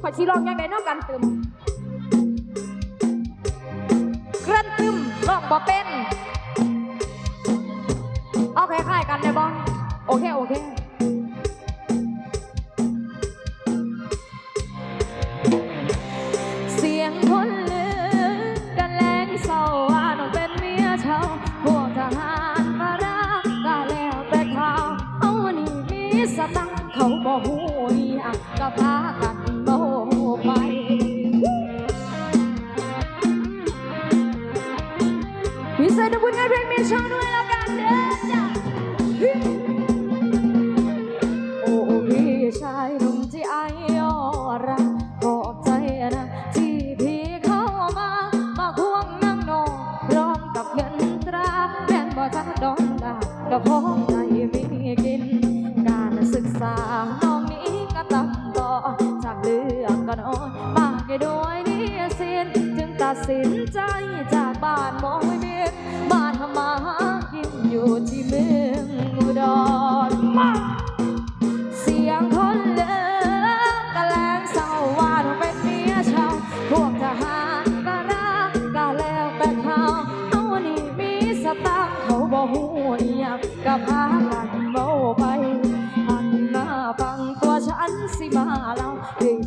ขอชีลองยังได้นอกกันตึมเกลื่อนตึมลองบ่เป็น เอาคค่ายกันได้บ้างโอเค โอเค would have been me a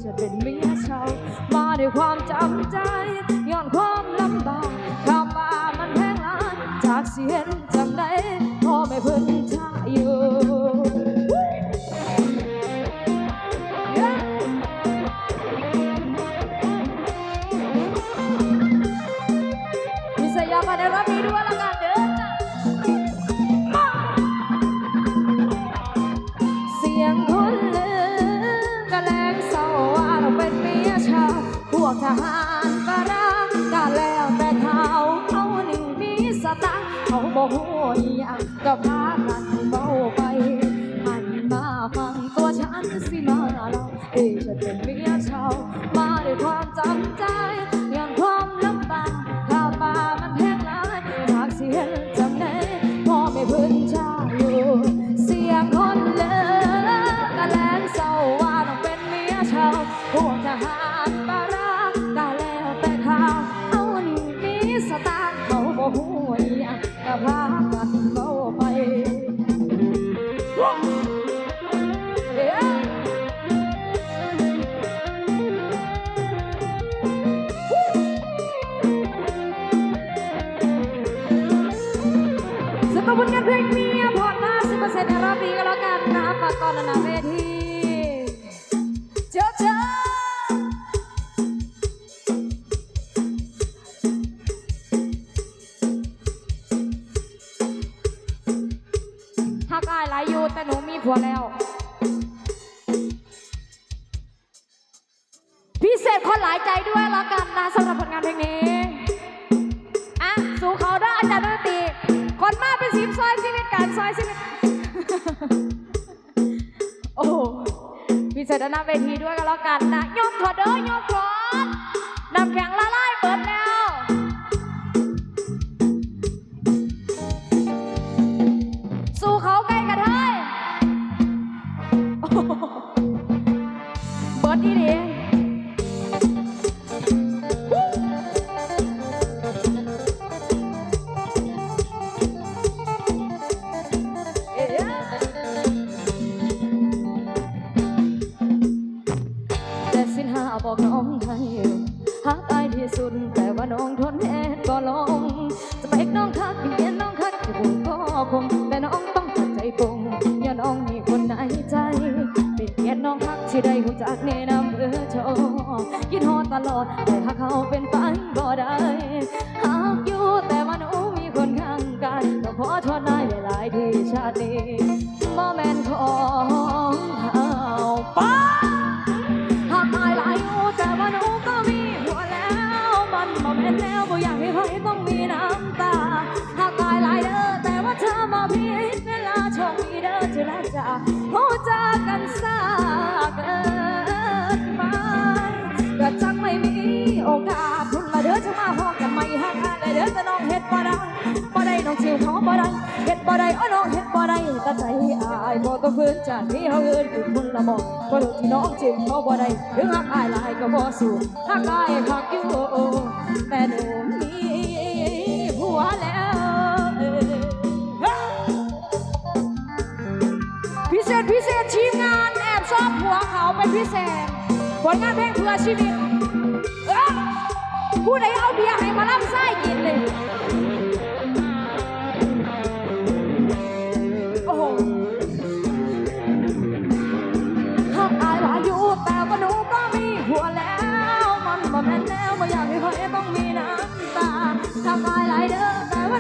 จะเป็นเมียชาวมาด้วยความจำใจย้อนความลำบากข้ามามันแพงล้านจากเสียนจำได้พอไม่เพิ่น ดบ่ได้อ้น้องเฮ็ดบ่ได้แต่ใจอายบ่ต้องฝืนจากนี้เฮาเอิ้นคือคนละหมองบ่รู้ที่น้องจึงเขาบ่ได้ถึงหักอายหลายก็บ่สู้หักอายคักอยู่แต่หนูมีผัวแล้วพิเศษพิเศษทีมงานแอบชอบผัวเขาเป็นพิเศษผลงานเพลงเพื่อชีวิตผู้ใดเอาเบียร์ให้มาล่ำไส้กินเลย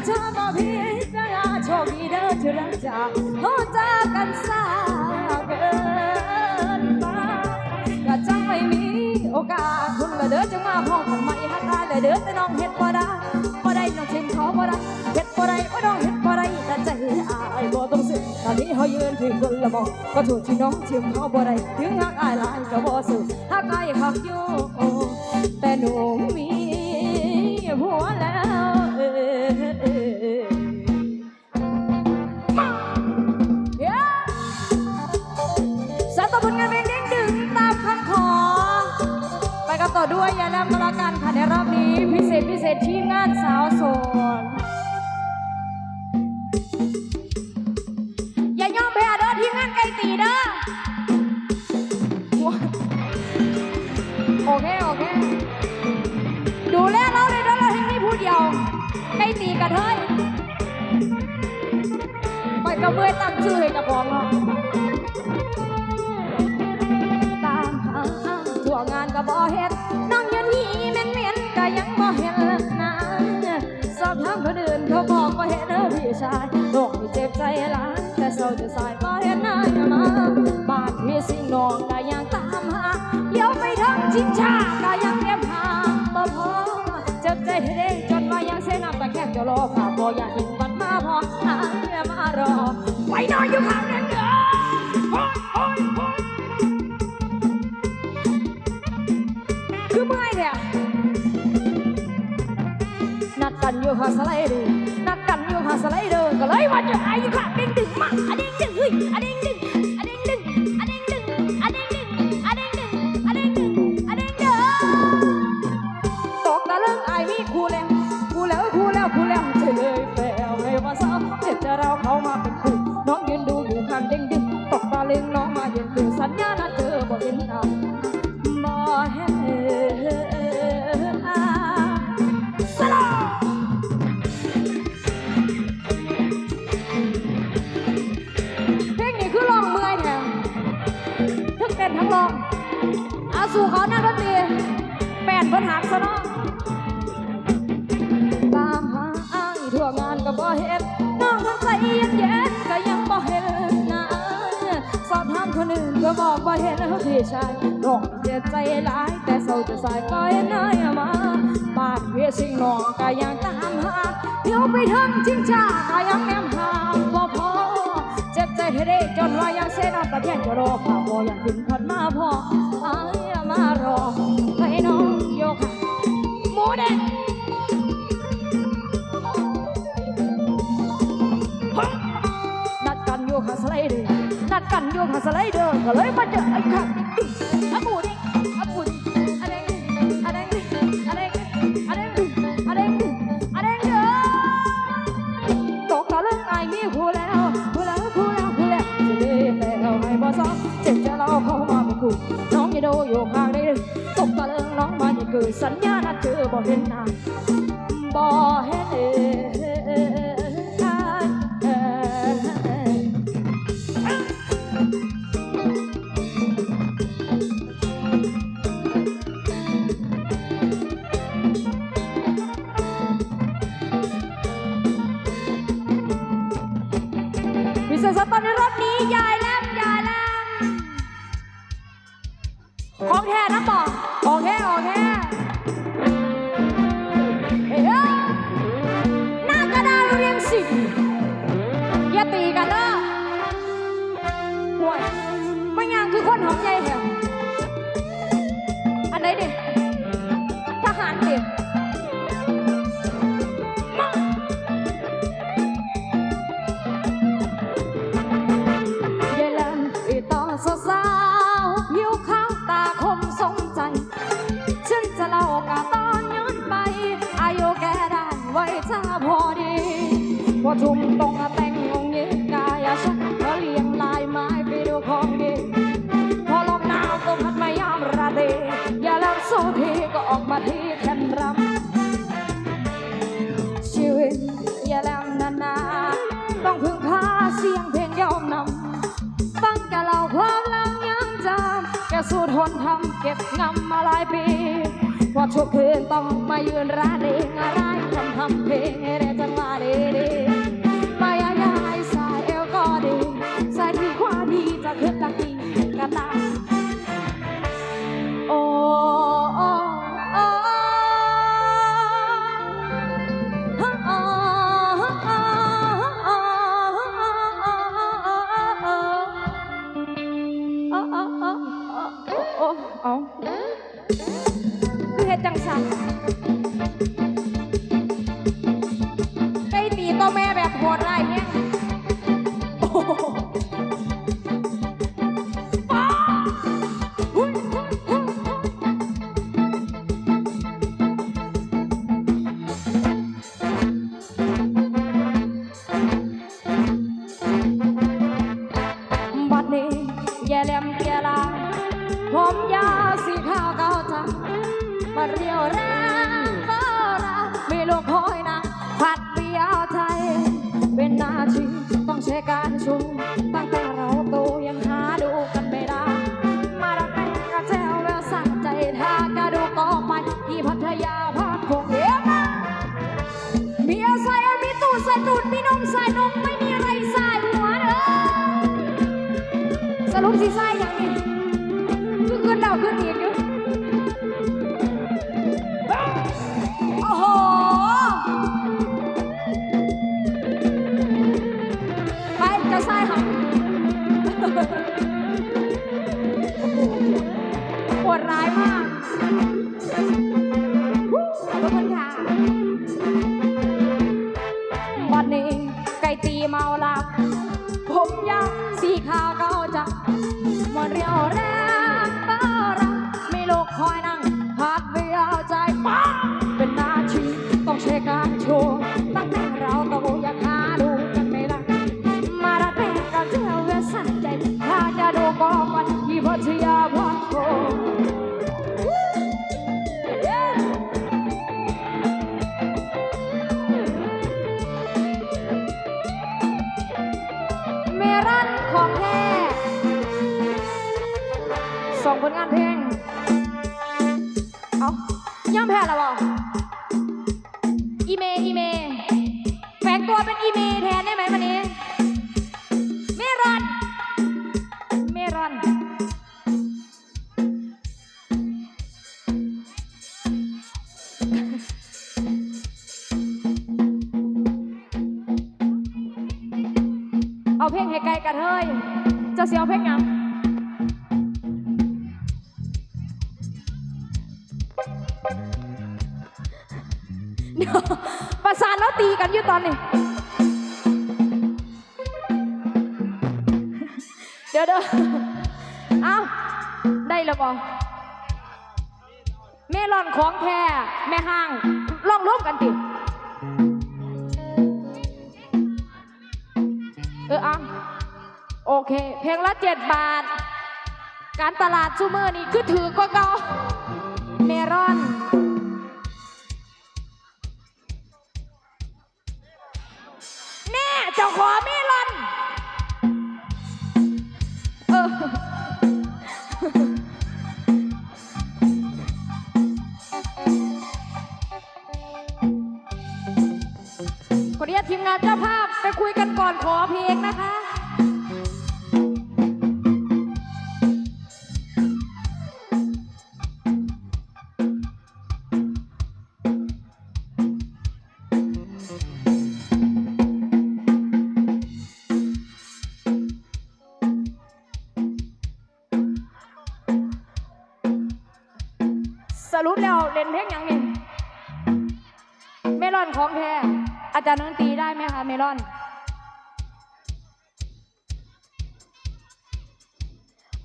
ด้อแต่ว่าเธอบ่พี่จะโชคดีเด้อที่รักจากเขาเจอกันสาเกินไปก็จังไม่มีโอกาสคุณละเด้อจังมาพ้องทำไมหักอายละเด้อแต่น้องเฮ็ดบ่ได้บ่ได้น้องชิมเขาบ่ได้เฮ็ดบ่ได้บ่น้องเฮ็ดบ่ได้แต่ใจอายบ่ต้องสึกตอนนี้เฮายืนถึงคนละมองก็ถูกที่น้องชิมเขาบ่ได้ถึงหักอายหลายก็บ่สึกหักอายคักอยู่แต่หนู นสาวโสดอย่ายอมแพ้เด้อทีมงานไก่ตีเด้อโอเค โอเค ดูแลเราเลยเด้อเราให้มีผู้เดียวไก่ตีกันเฮ้ยไปกระเบื้อตั้งชื่อให้เจ้าของเนาะตามหาทั่วงานก็บ่เห็นน้องอยืนนี่เม่นเม่นๆก็ยังบ่เห็น นะสอบถามคนอื่นเขาบอกว่าเห็นเธอพี่ชายโลกที่เจ็บใจหลานแต่เศร้าจะสายบ่เห็นหน้าอย่ามาบ้านพี่สิ่งนองก็ยังตามหาเลี้ยวไปทางชิงชาก็ยังเก็บหาบ่พอเจ็บใจให้เด้จนว่ายังเส้นน้ำตาแคบจะรอฝากบ่อยากเห็นบัดมาพอหามารอไปนอนอยู่ข้างนั้น อยู่ข้างสไลดอร์นักกันอยู่ข้างสไลเดอร์ก็เลยว่าจะหายอยู่ข้างดิ้งดึงมาอะเด้งดึงเฮ้ยอะเด้งดิ้ง จะสายก็เห็นายมาบ้านเวียสิงหนองก็ยังตามหาเดี๋ยวไปถึงชิงชาก็ยังแนมหาบ่พอเจ็บใจให้ได้จนว่ายังเส้นอัปะเทียนจะรอข่าบอยากถึงขัดมาพออายมารอให้น้องโยกค่ะหมูแดงเฮ้นัดกันโยกค่ะสไลเดอร์นัดกันโยกค่ะสไลเดอร์ก็เลยมาเจอไอ้ค่ะ สัญญาณเจอบ่เห็นหน้าบ่เห็นเอ้ เก็บงำมาหลายปีพอช่วคืนต้องมายืนร้านเองอะไรทำทำเพลง ประสานแล้วตีกันอยู่ตอนนี้ เดี๋ยวเดี๋เอาได้แล้วบอแม่ร่อนของแท้แม่ห้างลองร่วมกันติเอออะโอเค เพลงละเจ็ดบาท การตลาดซูเมอร์นี่คือถือก็เกาแม่ร่อน ขออนุญาตทีมงานเจ้าภาพไปคุยกันก่อนขอเพลงนะคะารย์ดนตรีได้ไหมคะเมลอน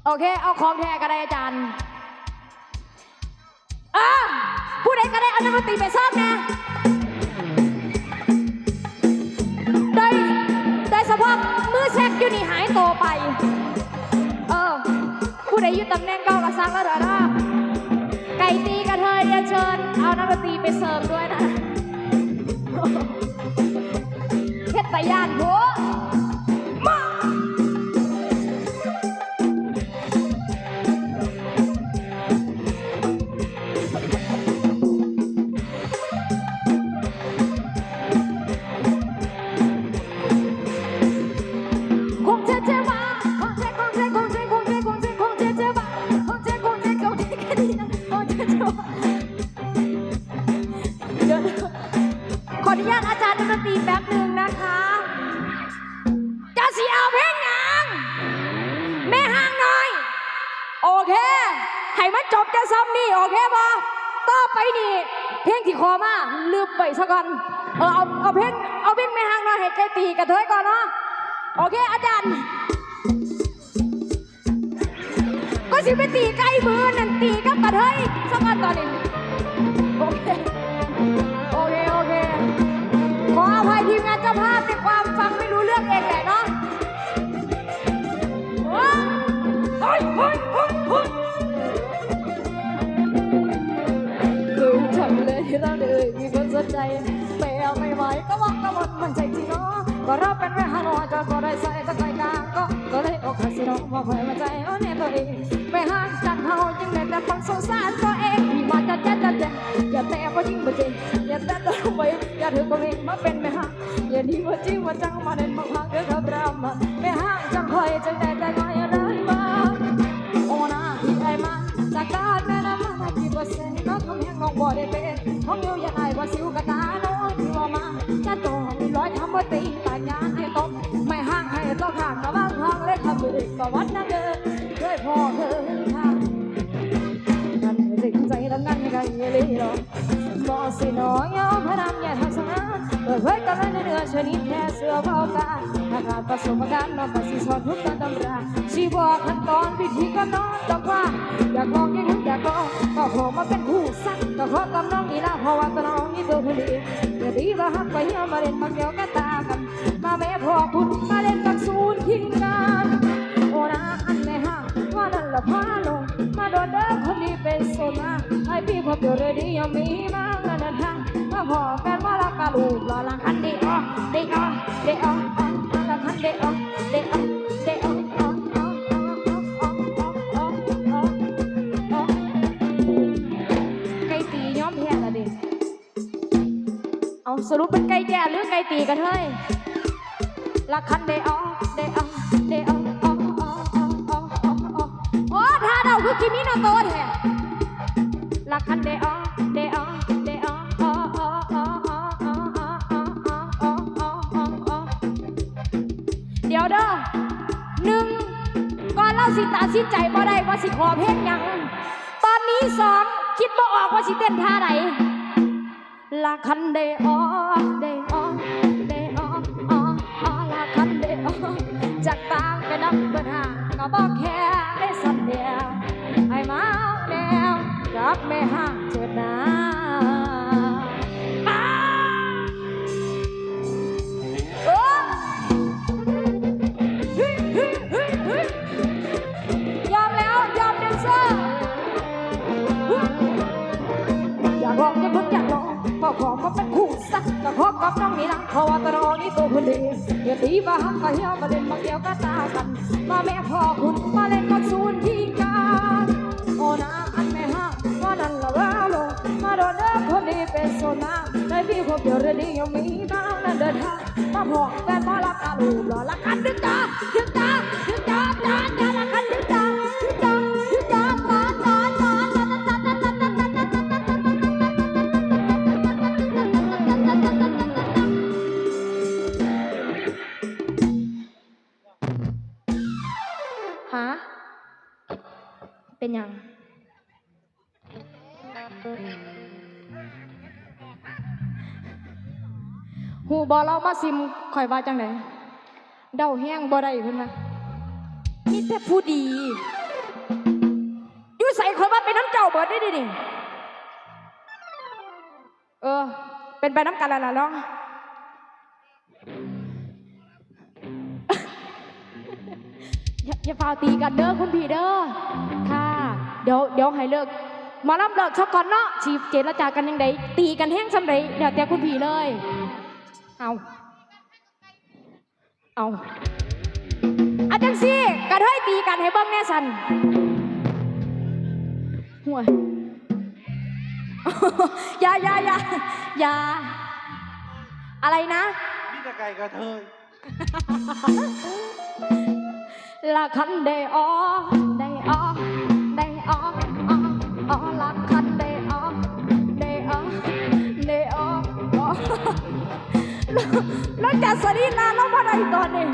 โอเค เอาของแท้ก็ได้อาจารย์อ่าผู้ใดก็ได้เอาดนตรีไปซ่อมนะได้ได้สภาพมือแซกอยู่นี่หายตัวไป เออ ผู้ใดอยู่ตำแหน่งเก้ากระซังแล้วเถอะนะไก่ตีกระเทยเรีเชิญ เอานักดนตรีไปเสริมด้วยนะ pa yan. จบจะซ้ำนี่โอเคบ่ต่อไปนี่ เพลงที่ขอมาลืมไปซะก่อนเออเอาเอาเพลงเอาเพลงแม่ห่างน่อยให้ใจตีกระเทยก่อนเนาะโอเคอาจารย์ ก็สิไปตีไก่มือนั่นตีกับกระเทยสักวันตอนนี้โอเคโอเคโอเคขออภัยทีมงานเจ้าภาพในความฟังไม่รู้เรื่องเองแหละเนาะเฮ้ยเเลยที่เราเลยมีคนสนใจไม่เอาไม่ไหวก็ว่าก็หมดมันใจจริงเนาะก็เราเป็นแม่ฮานอยก็ก็ได้ใส่ตะไคร้กลางก็ก็เลยอกหักสิเนาะมาเผยมาใจเอาเนี่ยตัวเองไม่ห่างจากเฮาจึงได้แต่ฟังสงสารตัวเองที่มาจัดจ๊ดจัดจ๊ดอย่าแต่ก็ยิ่งบ่จริงอย่าแต่ตัวไปอย่าถือก็เองมาเป็นแม่ห่างอย่าดีว่าจริงว่าจังมาเด่นมาพักเด้อครับดราม่าแม่ห่างจังคอยจังได้แต่น้อยอะไรบ้างโอ้นาที่ไอ้มาจากการ เปอร์เซ็นต์น้องทำแห้งน้องบ่ได้เป็นห้องอยู่ยังไงว่าสิวกระตาน้อยที่ว่ามาจะโตมีร้อยทำว่าตีปากยาให้ตบไม่ห่างให้ต้องห่างกับบางทางเล็กทำมือก็วัดนั่นเด้อเคยพอเธอทางนั่นไม่ใจทำงานให้กันเลยหรอบอกสิน้องยอมพระรำอย่าทำสนะเปิดเผยกันเลยในเนื้อชนิดแค่เสื้อเบากาถ้าขาดประสบการณ์น้องก็สิสอนทุกการตำรา วิธีก็นองต้องว่าอยากลองยังอยากลองก็ขอมาเป็นคู่สักก็ขอกับน้องนี่ละเพราะว่าตัวน้องนี่ตัวผลิตเดี๋ยวดีว่าฮักไปเฮียมาเล่นมาเกี่ยวกันตากัน มาแม่พ่อคุณมาเล่นกับศูนย์ทิ้งกันโอ้นะอันไม่ห่างว่านั่นละพาลง มาโดนเด้อคนนี้เป็นโซนาให้พี่พบเดี๋ยวเลยดียังมีมากนั่นนะทางมาพ่อแฟนมาละกาลูกรอลังคันเดออเดออเดออลังคันเดออเดอเสรุปเป็นไก่แก่หรือไก่ตีกันเฮ้ยละคันเดอเดอเดอโอ้ท่าเดาคือกิมิโนโตแท้ละคันเดอเดอเดอเดี๋ยวเด้อหนึ่งก่อนเล่าสิตาสิใจบ่ได้ว่าสิขอเพลงยัง ตอนนี้สองคิดบ่ออกว่าสิเต้นท่าไหนละคันเดอ cande o de o de o o o la cande o จากตางไปนับปัญหาก็บอกแค่ได้สันเดียวให้มาแนวกับแม่ห้างเจอ เป็นยังหูบอเรามาซิมข่อยว่าจังไดเดาแห้งบ่ได้เพิ่นว่ามีแต่ผู้ดีอยู่ใส่ข่อยว่าเป็นน้ำเจ้าเบิดได้ดิดิเออ เป็นไปน้ำกันแล้วล่ะเนาะอย่าอย่าฟาวตีกันเด้อคุณพี่เด้อค่ะ เดี๋ยวเดี๋ยวให้เลิกหมอลำเลิกช็อกก่อนเนาะชีเจรจากันยังไงตีกันแห้งสำเร็จเดี๋ยวแต่คุณพี่เลย เอาเอาอาจังซี่กระเทยตีกันให้เบิ้งแน่สันห่วยอย่าอย่าอย่าอย่าอะไรนะนี่ตะไก่กระเทยละคันได้ออได้ออได้อออ อออละคันเด้ออเดออได้ออออแล้วจะสรีนาแล้วมาไดตอนนี้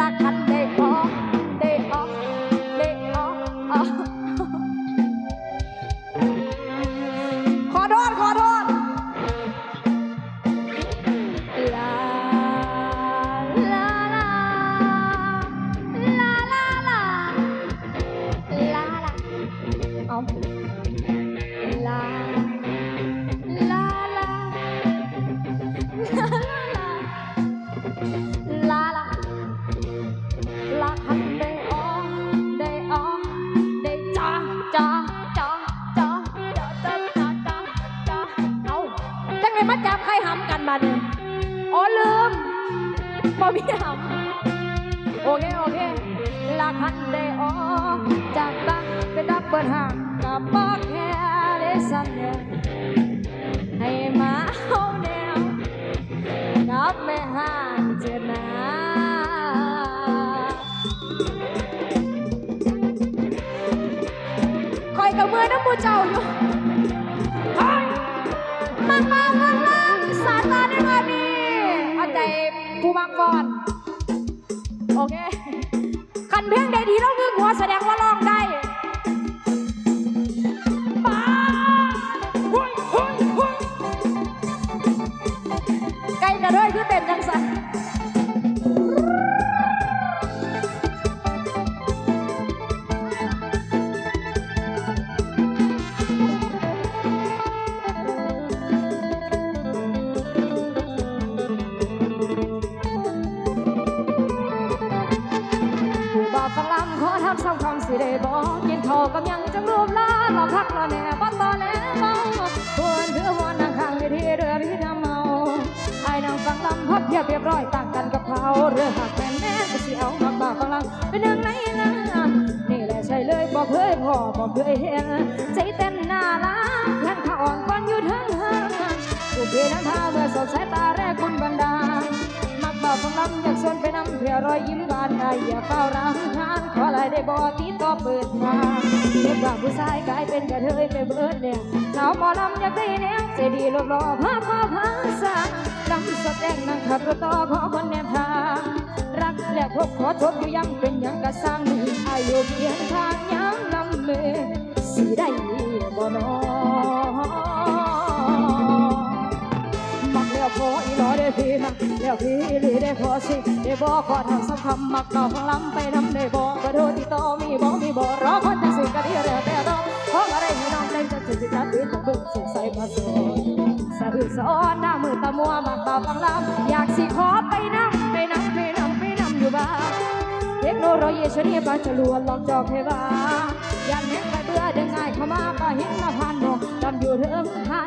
ลักคันเด้ออเดออได้ออ มือน้เจ้าอยู่มังมังมังมังสาตาในวันนี้เอาใจผู้มังก่อน โอเค ร้อยต่างกันกับเขาเรือหักแม่นแม่ก็สิเอามาบ่าวฟังลำเป็นหนึ่งในนั้นนี่แหละใช่เลยบอกเคยพ่อบอกเคยเห็นใจเต้นหน้าล้านแทนข้าอ่อนก่อนอยู่ทั้งห้างผู้เพียนั้นพาเมื่อสบสายตาแรกคุณบันดามักบอกฟังลำอยากชวนไปนำเพื่อรอยยิ้มบานได้อย่าเฝ้ารังทานขอลายได้บอกติดต่อเปิดทางเรียกว่าผู้ชายกลายเป็นกระเทยไปเบิดเนี่ยสาวหมอลำอยากได้แนวใจดีรบรอพาพาพาสา ลำสดแดงนั่งขับรถต่อขอคนแนมทางรักและพบขอทบอยู่ยังเป็นยังกระสร้างอายุเพียงทางยังลำเมสิได้บ่นอมักแล้วพออีหลอได้พี่มักแล้วพี่หรือได้พอสิได้บอกขอทำสักคำมักเราฟังลำไปนำได้บอกกระโดดติดต่อมีบอกมีบอกรอคนจะสิกันที่แล้วแต่เราขออะไรให้น้องเล่นจะจะจะจะติดต้องเบึ้งสงสัยมาสอนะอึกสะอ้อนหน้ามือตะมัวมักตาฟังลำอยากสิขอไปนั่งไปนั่งไปนั่งไปนั่งอยู่บ้านเทคโนโลยีชนิดปาจะลวนลองจอกให้บ้ายันเห็นไปเบื่อเดินง่ายเข้ามาป้าหินมาผ่านนกดำอยู่เทิงหา